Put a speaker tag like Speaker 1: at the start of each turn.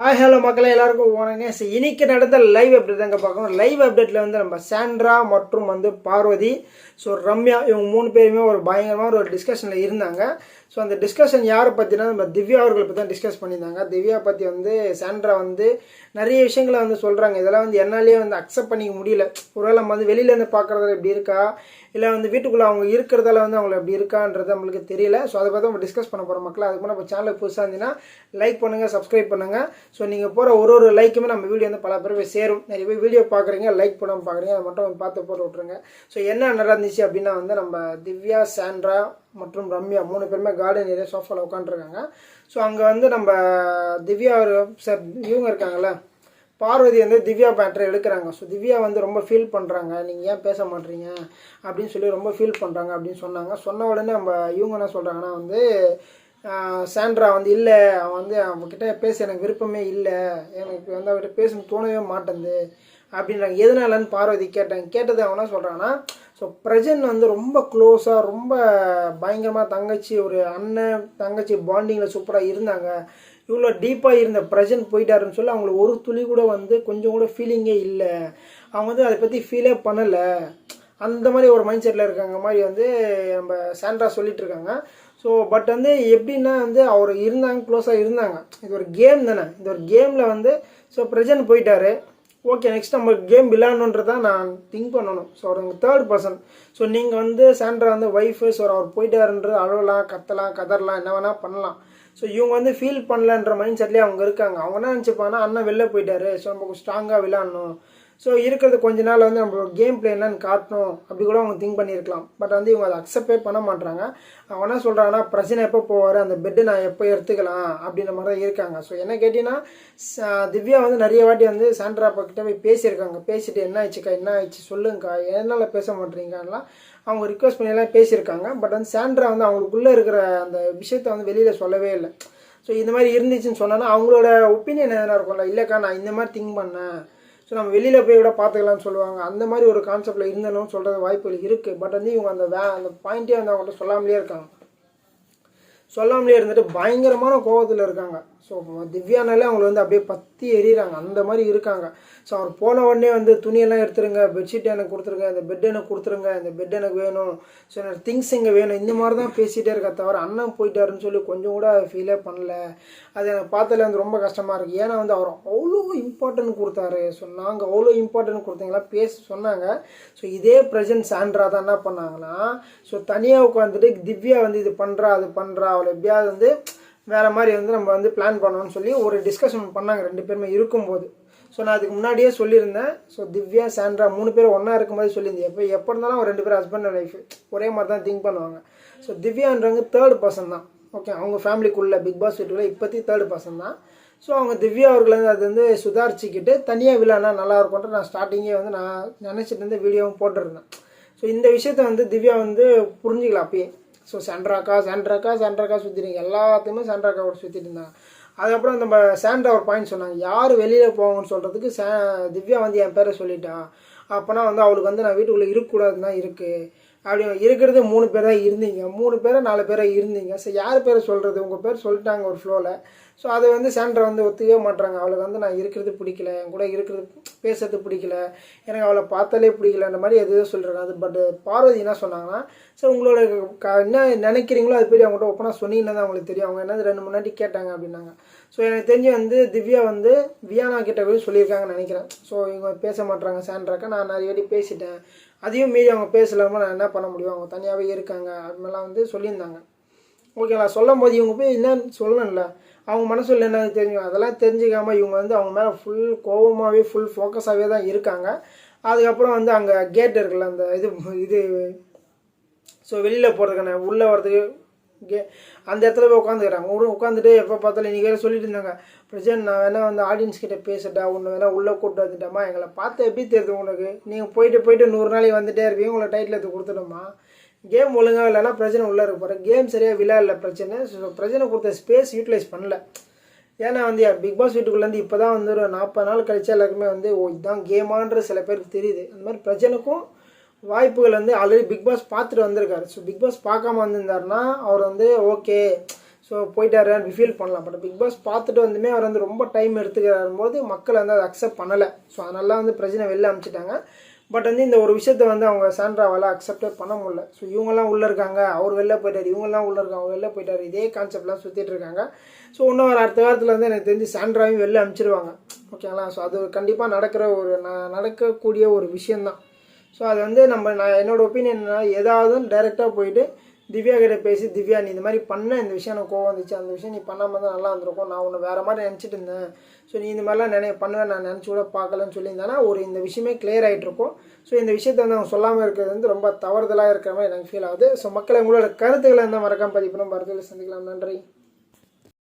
Speaker 1: Hi hello மக்களே எல்லாருக்கும் வணக்கம் ஸோ இன்னைக்கு நடந்த லைவ் அப்டேட் தாங்க பார்க்கணும். லைவ் அப்டேட்டில் வந்து நம்ம சாண்ட்ரா மற்றும் வந்து பார்வதி ஸோ ரம்யா இவங்க மூணு பேருமே ஒரு பயங்கரமான ஒரு டிஸ்கஷனில் இருந்தாங்க. ஸோ அந்த டிஸ்கஷன் யாரை பற்றினா நம்ம திவ்யா அவர்களை பற்றி தான் டிஸ்கஸ் பண்ணியிருந்தாங்க. திவ்யா பற்றி வந்து சாண்ட்ரா வந்து நிறைய விஷயங்களை வந்து சொல்கிறாங்க இதெல்லாம் வந்து என்னாலேயே வந்து அக்செப்ட் பண்ணிக்க முடியல. ஒருவேளை நம்ம வந்து வெளியிலேருந்து பார்க்குறதால இப்படி இருக்கா? இல்லை வந்து வீட்டுக்குள்ளே அவங்க இருக்கிறதால வந்து அவங்களை எப்படி இருக்கான்றது நம்மளுக்கு தெரியல. ஸோ அதை பற்றி நம்ம டிஸ்கஸ் பண்ண போகிறோம் மக்கள். அதுக்கு நம்ம சேனலுக்கு புதுசாக இருந்தீங்கன்னா லைக் பண்ணுங்கள் சப்ஸ்கிரைப் பண்ணுங்கள் ஸோ நீங்கள் போகிற ஒரு ஒரு லைக்குமே நம்ம வீடியோ வந்து பல பேர் போய் சேரும். நிறைய பேர் வீடியோ பார்க்குறீங்க லைக் பண்ணாமல் பார்க்குறீங்க அதை மட்டும் பார்த்து போட்டு விட்ருங்க ஸோ என்ன நடந்துச்சு அப்படின்னா வந்து நம்ம திவ்யா சாண்ட்ரா மற்றும் ரம்யா மூணு பேருமே கார்டன் ஏரியா சோஃபாவில் உட்காந்துருக்காங்க ஸோ அங்கே வந்து நம்ம திவ்யா ஒரு சார் இவங்க இருக்காங்கல்ல பார்வதி வந்து திவ்யா பேட்டரை எடுக்கிறாங்க. ஸோ திவ்யா வந்து ரொம்ப ஃபீல் பண்ணுறாங்க நீங்கள் ஏன் பேச மாட்டீங்க அப்படின்னு சொல்லி ரொம்ப ஃபீல் பண்ணுறாங்க அப்படின்னு சொன்னாங்க. சொன்ன உடனே நம்ம இவங்க என்ன சொல்கிறாங்கன்னா வந்து சாண்ட்ரா வந்து இல்லை. அவன் வந்து அவன்கிட்ட பேச எனக்கு விருப்பமே இல்லை. எனக்கு வந்து அவர்கிட்ட பேசணும் தோணவே மாட்டேங்குது. அப்படின்றாங்க. எதனாலன்னு பார்வதி கேட்டாங்க. கேட்டது அவனா சொல்கிறான்னா சொல்கிறாங்கன்னா ஸோ பிரஜன் வந்து ரொம்ப க்ளோஸாக ரொம்ப பயங்கரமாக தங்கச்சி ஒரு அண்ணன் தங்கச்சி பாண்டிங்கில் சூப்பராக இருந்தாங்க. இவ்வளோ டீப்பாக இருந்த பிரஜன் போயிட்டாருன்னு சொல்லி அவங்களுக்கு ஒரு துளி கூட வந்து கொஞ்சம் கூட ஃபீலிங்கே இல்லை. அவங்க வந்து அதை பற்றி ஃபீலே பண்ணலை. அந்த மாதிரி ஒரு மைண்ட் செட்டில் இருக்காங்க மாதிரி வந்து நம்ம சாண்ட்ரா சொல்லிட்டு இருக்காங்க. ஸோ பட் வந்து எப்படின்னா வந்து அவர் இருந்தாங்க க்ளோஸாக இருந்தாங்க. இது ஒரு கேம் தானே. இது ஒரு கேமில் வந்து ஸோ பிரஜன் போயிட்டாரு. ஓகே நெக்ஸ்ட் நம்ம கேம் விளையாடணுன்றதான் நான் திங்க் பண்ணணும். ஸோ அவர் தேர்ட் பர்சன் ஸோ நீங்கள் வந்து சாண்ட்ரா வந்து ஒய்ஃபு ஸோ அவர் போயிட்டாருன்றது அழலாம் கத்தலாம் கதறலாம் என்ன வேணால் பண்ணலாம். ஸோ இவங்க வந்து ஃபீல் பண்ணலன்ற மைண்ட் செட்லேயே அவங்க இருக்காங்க. அவங்க என்ன நினச்சிப்பாங்கன்னா அண்ணன் வெளில போயிட்டாரு. ஸோ நம்ம ஸ்ட்ராங்காக விளையாடணும். ஸோ இருக்கிறது கொஞ்ச நாள் வந்து நம்ம கேம் பிளே காட்டணும் அப்படி கூட அவங்க திங்க் பண்ணியிருக்கலாம். பட் வந்து இவங்க அதை அக்செப்டே பண்ண மாட்டாங்க அவங்க என்ன சொல்கிறாங்கன்னா பிரச்சனை எப்போ போவார்? அந்த பெட்டு நான் எப்போ எடுத்துக்கலாம்? அப்படின்ற மாதிரி தான் இருக்காங்க. ஸோ என்ன கேட்டிங்கன்னா திவ்யா வந்து நிறைய வாட்டி வந்து சாண்ட்ரா அப்பா கிட்ட போய் பேசியிருக்காங்க. பேசிட்டு என்ன ஆயிடுச்சுக்கா என்ன ஆயிடுச்சு? சொல்லுங்கக்கா. என்னால் பேச மாட்டேறீங்கலாம் அவங்க ரிக்வஸ்ட் பண்ணியெல்லாம் பேசியிருக்காங்க. பட் வந்து சாண்ட்ரா வந்து அவங்களுக்குள்ளே இருக்கிற அந்த விஷயத்த வந்து வெளியில் சொல்லவே இல்லை. ஸோ இந்த மாதிரி இருந்துச்சுன்னு சொன்னோன்னா அவங்களோட ஒப்பீனியன் எதனா இருக்கும்ல? இல்லைக்கா நான் இந்த மாதிரி திங்க் பண்ணேன். ஸோ நம்ம வெளியில் போய் கூட பார்த்துக்கலாம்னு சொல்லுவாங்க. அந்த மாதிரி ஒரு கான்செப்டில் இருந்தனும் சொல்கிறது வாய்ப்புகள் இருக்குது பட் வந்து இவங்க அந்த வே அந்த பாயிண்ட்டே வந்து அவங்கள்ட்ட சொல்லாமலே இருக்காங்க. சொல்லாமலே இருந்துட்டு பயங்கரமான கோபத்தில் இருக்காங்க. ஸோ திவ்யானாலே அவங்கள வந்து அப்படியே பற்றி எறிகிறாங்க அந்த மாதிரி இருக்காங்க. ஸோ அவர் போன உடனே வந்து துணியெல்லாம் எடுத்துருங்க பெட்ஷீட் எனக்கு கொடுத்துருங்க இந்த பெட் எனக்கு கொடுத்துருங்க இந்த பெட் எனக்கு வேணும். ஸோ எனக்கு திங்ஸ் இங்கே வேணும். இந்த மாதிரி தான் பேசிகிட்டே இருக்க தவிர அண்ணன் போயிட்டாருன்னு சொல்லி கொஞ்சம் கூட ஃபீலே பண்ணல. அது எனக்கு பார்த்ததுல வந்து ரொம்ப கஷ்டமாக இருக்குது ஏன்னா வந்து அவர் அவ்வளோ இம்பார்ட்டன்ட் கொடுத்தாரு. ஸோ நாங்கள் அவ்வளோ இம்பார்ட்டன்ட் கொடுத்தீங்களா பேச சொன்னாங்க. ஸோ இதே ப்ரெசன்ட் சாண்ட்ரா தான் என்ன பண்ணாங்கன்னா ஸோ தனியாக உட்காந்துட்டு திவ்யா வந்து இது பண்ணுறா அது பண்ணுறா அவளை எப்படியாவது வந்து வேறு மாதிரி வந்து நம்ம வந்து பிளான் பண்ணோம்னு சொல்லி ஒரு டிஸ்கஷன் பண்ணாங்க. ரெண்டு பேருமே இருக்கும்போது. ஸோ நான் அதுக்கு முன்னாடியே சொல்லியிருந்தேன். ஸோ திவ்யா சாண்ட்ரா மூணு பேரும் ஒன்றா இருக்கும்போது சொல்லியிருந்தேன். எப்போ எப்போ இருந்தாலும் அவங்க ரெண்டு பேரும் ஹஸ்பண்ட் அண்ட் ஒய்ஃப் ஒரே மாதிரி தான் திங்க் பண்ணுவாங்க. ஸோ திவ்யான்றவங்க தேர்ட் பர்சன் தான். ஓகே அவங்க ஃபேமிலிக்குள்ளே பிக் பாஸ் வீட்டுக்குள்ளே இப்போத்தி தேர்ட் பர்சன் தான். ஸோ அவங்க திவ்யா அவர்களை வந்து அது வந்து சுதாரிச்சுக்கிட்டு தனியாக விழானா நல்லா இருக்கும்ன்ற நான் ஸ்டார்டிங்கே வந்து நான் நினச்சிட்டு இருந்து வீடியோவும் போட்டிருந்தேன். ஸோ இந்த விஷயத்த வந்து திவ்யா வந்து புரிஞ்சுக்கலாம் அப்பயே. ஸோ சாண்ட்ராக்கா சாண்ட்ராக்கா சாண்ட்ராக்கா சுற்றிருங்க எல்லாத்தையுமே சாண்ட்ராக்காவோட சுற்றிட்டு இருந்தாங்க. அதுக்கப்புறம் நம்ம சாண்ட்ரா ஒரு பாயிண்ட் சொன்னாங்க. யார் வெளியில் போவாங்கன்னு சொல்கிறதுக்கு சே திவ்யா வந்து என் பேரை சொல்லிட்டா. அப்போனா வந்து அவளுக்கு வந்து நான் வீட்டுக்குள்ளே இருக்கக்கூடாதுன்னு தான் இருக்குது அப்படி இருக்கிறது மூணு பேர் தான் இருந்தீங்க. மூணு பேரை நாலு பேராக இருந்தீங்க. ஸோ யார் பேர் சொல்கிறது உங்கள் பேர் சொல்லிட்டாங்க ஒரு ஃப்ளோவில் ஸோ அதை வந்து சாண்ட்ரா வந்து ஒத்துக்கவே மாட்டுறாங்க அவளுக்கு வந்து நான் இருக்கிறது பிடிக்கல. என் கூட இருக்கிறது பேசுறது பிடிக்கல. எனக்கு அவளை பார்த்தாலே பிடிக்கல. அந்த மாதிரி எதுவும் சொல்கிறாங்க அது பட் பார்வதி என்ன சொன்னாங்கன்னா சார் உங்களோட க என்ன நினைக்கிறீங்களோ அது பெரிய அவங்ககிட்ட ஒப்பனா சொன்னீங்கன்னா தான் அவங்களுக்கு தெரியும். அவங்க என்னது ரெண்டு முன்னாடி கேட்டாங்க அப்படின்னாங்க. ஸோ எனக்கு தெரிஞ்சு வந்து திவ்யா வந்து வியானா கிட்ட போய் சொல்லியிருக்காங்கன்னு நினைக்கிறேன். ஸோ இவங்க பேச மாட்டுறாங்க சேண்டராக்க நான் நிறைய வாட்டி பேசிட்டேன். அதையும் மீறி அவங்க பேசலாமல் நான் என்ன பண்ண முடியும்? அவங்க தனியாகவே இருக்காங்க. அப்படின்லாம் வந்து சொல்லியிருந்தாங்க. ஓகேங்களா சொல்லும் போது இவங்க போய் என்னன்னு சொல்லணும்ல. அவங்க மனசில் என்ன தெரியும் அதெல்லாம் தெரிஞ்சுக்காமல் இவங்க வந்து அவங்க மேலே ஃபுல் கோபமாகவே ஃபுல் ஃபோக்கஸாகவே தான் இருக்காங்க. அதுக்கப்புறம் வந்து அங்கே கேட் இருக்குல்ல அந்த இது இது ஸோ வெளியில் போகிறதுக்கான உள்ளே வரதுக்கு கே அந்த இடத்துல போய் உட்காந்துக்கிறாங்க ஒரு உட்காந்துட்டு எப்போ பார்த்தாலும் இன்றைக்கி வேறு சொல்லிட்டு இருந்தாங்க. பிரசன்ட் நான் வேணால் வந்து ஆடியன்ஸ் கிட்டே பேசட்டா ஒன்று வேணால் உள்ளே கூப்பிட்டு வந்துட்டோமா எங்களை பார்த்து எப்படி தெரியுது உங்களுக்கு நீங்கள் போயிட்டு போயிட்டு நூறு நாளைக்கு வந்துட்டே இருப்பீங்க. உங்களை டைட்டில் எடுத்து கொடுத்துட்டோமா? கேம் ஒழுங்காக இல்லைன்னா பிரச்சனை உள்ளே இருக்க போகிறேன் கேம் சரியாக விளையாடல பிரச்சனை. ஸோ பிரச்சனை கொடுத்த ஸ்பேஸ் யூட்டிலைஸ் பண்ணல. ஏன்னா வந்து பிக் பாஸ் வீட்டுக்குள்ளேருந்து இப்போ தான் வந்து ஒரு நாற்பது நாள் கழிச்சா எல்லாருக்குமே வந்து ஓ இதுதான் கேமான்ற சில பேருக்கு தெரியுது. அந்த மாதிரி பிரச்சனைக்கும் வாய்ப்புகள் வந்து ஆல்ரெடி பிக் பாஸ் பார்த்துட்டு வந்திருக்காரு. ஸோ பிக் பாஸ் பார்க்காம வந்திருந்தாருன்னா அவர் வந்து ஓகே ஸோ போயிட்டாரு ஃபீல் பண்ணலாம். பட் பிக் பாஸ் பார்த்துட்டு வந்துமே அவர் வந்து ரொம்ப டைம் எடுத்துக்கிறாரு போது மக்கள் வந்து அதை அக்செப்ட் பண்ணலை. ஸோ அதனால வந்து பிரச்சனை வெளில அனுப்பிச்சிட்டாங்க பட் வந்து இந்த ஒரு விஷயத்த வந்து அவங்க சாண்ட்ராவால் அக்செப்டே பண்ண முடியல. ஸோ இவங்கெல்லாம் உள்ளே இருக்காங்க. அவர் வெளில போயிட்டார் இவங்கெல்லாம் உள்ளே இருக்காங்க. அவர் வெளில போயிட்டார். இதே கான்செப்ட்லாம் சுற்றிட்டு இருக்காங்க. ஸோ இன்னும் ஒரு அடுத்த வாரத்தில் வந்து எனக்கு தெரிஞ்சு சாண்ட்ராவையும் வெளில அனுப்பிச்சிருவாங்க ஓகேங்களா ஸோ அது கண்டிப்பாக நடக்கிற ஒரு ந- நடக்கக்கூடிய ஒரு விஷயந்தான் ஸோ அது வந்து நம்ம நான் என்னோடய ஒப்பீனியன் என்னன்னா ஏதாவது டைரெக்டாக போயிட்டு திவ்யா கிட்ட பேசி திவ்யா நீ இந்த மாதிரி பண்ண இந்த விஷயம் எனக்கு கோவம் வந்துச்சு. அந்த விஷயம் நீ பண்ணாமல் தான் நல்லா இருந்திருக்கும். நான் உன்னை வேறு மாதிரி நினச்சிட்டு இருந்தேன். ஸோ நீ இந்த மாதிரிலாம் நினை பண்ணுவேன். நான் நினச்சி கூட பார்க்கலன்னு சொல்லியிருந்தேன்னா ஒரு இந்த விஷயமே கிளியர் ஆகிட்டுருக்கும் ஸோ இந்த விஷயத்தை வந்து அவங்க சொல்லாமல் இருக்கிறது வந்து ரொம்ப தவறுதலாக இருக்கிற மாதிரி எனக்கு ஃபீல் ஆகுது. ஸோ மக்கள் உங்களோட கருத்துக்களை இருந்தால் மறக்காம பதிவு பண்ணும். மருத்துவ சந்திக்கலாம். நன்றி.